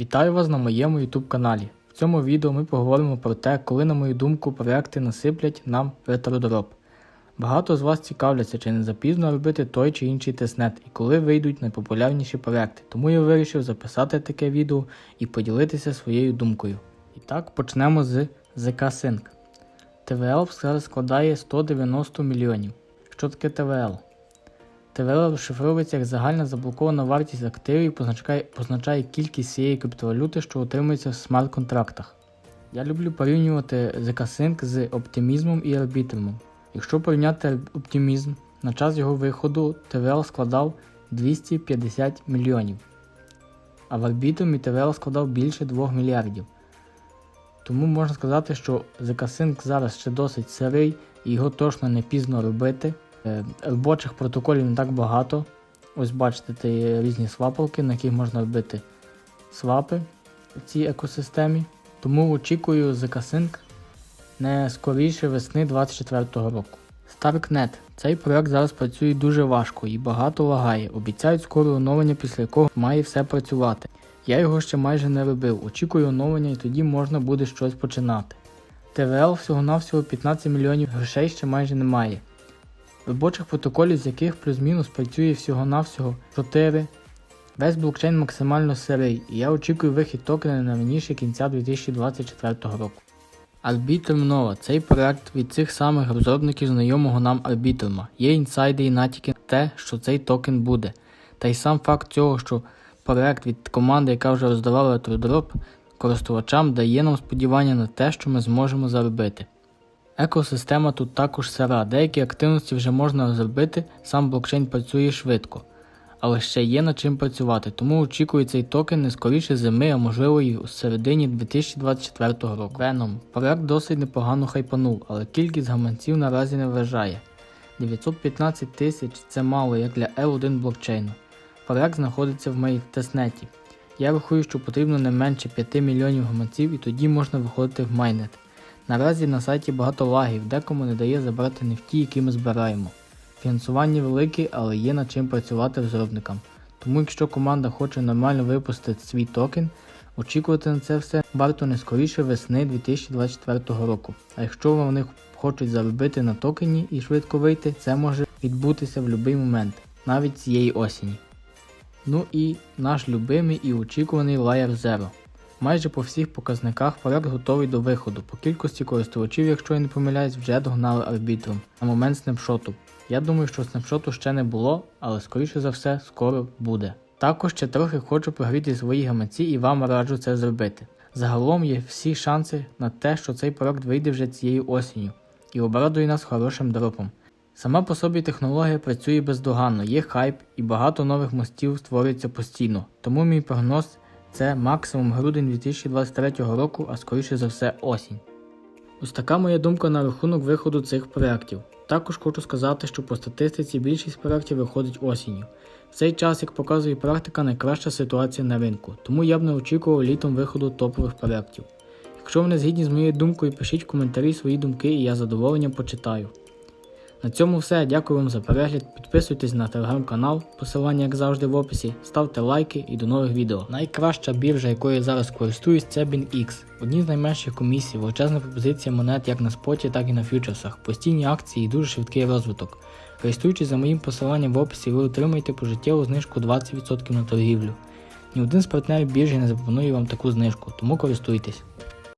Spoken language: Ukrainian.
Вітаю вас на моєму YouTube каналі. В цьому відео ми поговоримо про те, коли, на мою думку, проекти насиплять нам ретродроп. Багато з вас цікавляться, чи не запізно робити той чи інший тестнет і коли вийдуть найпопулярніші проекти. Тому я вирішив записати таке відео і поділитися своєю думкою. І так, почнемо з ZK Sync. ТВЛ зараз складає 190 мільйонів. Що таке ТВЛ? ТВЛ розшифровується як загальна заблокована вартість активів і позначає, кількість цієї криптовалюти, що отримується в смарт-контрактах. Я люблю порівнювати ZK-Sync з оптимізмом і арбітрумом. Якщо порівняти оптимізм, на час його виходу ТВЛ складав 250 мільйонів, а в арбітрумі ТВЛ складав більше 2 мільярдів. Тому можна сказати, що ZK-Sync зараз ще досить сирий і його точно не пізно робити. Е, Робочих протоколів не так багато. Ось бачите, це є різні свапалки, на яких можна робити свапи в цій екосистемі. Тому очікую ZK-Sync не скоріше весни 2024 року. StarkNet. Цей проект зараз працює дуже важко і багато лагає. Обіцяють скоро оновлення, після якого має все працювати. Я його ще майже не робив. Очікую оновлення і тоді можна буде щось починати. ТВЛ всього-навсього 15 мільйонів грошей ще майже немає. Робочих протоколів, з яких плюс-мінус працює всього-навсього 4. Весь блокчейн максимально сирий, і я очікую вихід токена не раніше кінця 2024 року. Arbitrum Nova – цей проект від цих самих розробників знайомого нам Arbitrum. Є інсайди і натяки на те, що цей токен буде. Та й сам факт цього, що проект від команди, яка вже роздавала ретродроп, користувачам дає нам сподівання на те, що ми зможемо заробити. Екосистема тут також сира, деякі активності вже можна розробити, сам блокчейн працює швидко, але ще є над чим працювати, тому очікую цей токен не скоріше зими, а можливо і у середині 2024 року. Venom. Проект досить непогано хайпанув, але кількість гаманців наразі не вражає. 915 тисяч це мало як для L1 блокчейну. Проект знаходиться в мейн-тестнеті. Я рахую, що потрібно не менше 5 мільйонів гаманців і тоді можна виходити в майнет. Наразі на сайті багато лагів, декому не дає забрати нефті, які ми збираємо. Фінансування велике, але є над чим працювати розробникам. Тому якщо команда хоче нормально випустити свій токен, очікувати на це все варто не скоріше весни 2024 року. А якщо вони хочуть заробити на токені і швидко вийти, це може відбутися в будь-який момент, навіть цієї осені. Ну і наш любимий і очікуваний Layer Zero. Майже по всіх показниках проект готовий до виходу. По кількості користувачів, якщо я не помиляюсь, вже догнали арбітром на момент снапшоту. Я думаю, що снапшоту ще не було, але скоріше за все скоро буде. Також ще трохи хочу прогріти свої гаманці і вам раджу це зробити. Загалом є всі шанси на те, що цей проект вийде вже цією осінню і обрадує нас хорошим дропом. Сама по собі технологія працює бездоганно, є хайп і багато нових мостів створюється постійно. Тому мій прогноз це максимум грудень 2023 року, а скоріше за все осінь. Ось така моя думка на рахунок виходу цих проєктів. Також хочу сказати, що по статистиці більшість проєктів виходить осінню. В цей час, як показує практика, найкраща ситуація на ринку, тому я б не очікував літом виходу топових проєктів. Якщо ви не згідні з моєю думкою, пишіть в коментарі свої думки і я задоволенням почитаю. На цьому все. Дякую вам за перегляд. Підписуйтесь на телеграм-канал, посилання, як завжди, в описі, ставте лайки і до нових відео. Найкраща біржа, якою я зараз користуюсь, це BinX. Одні з найменших комісій, величезна пропозиція монет як на споті, так і на фьючерсах, постійні акції і дуже швидкий розвиток. Реєструючись за моїм посиланням в описі, ви отримаєте пожиттєву знижку 20% на торгівлю. Ні один з партнерів біржі не запропонує вам таку знижку, тому користуйтесь.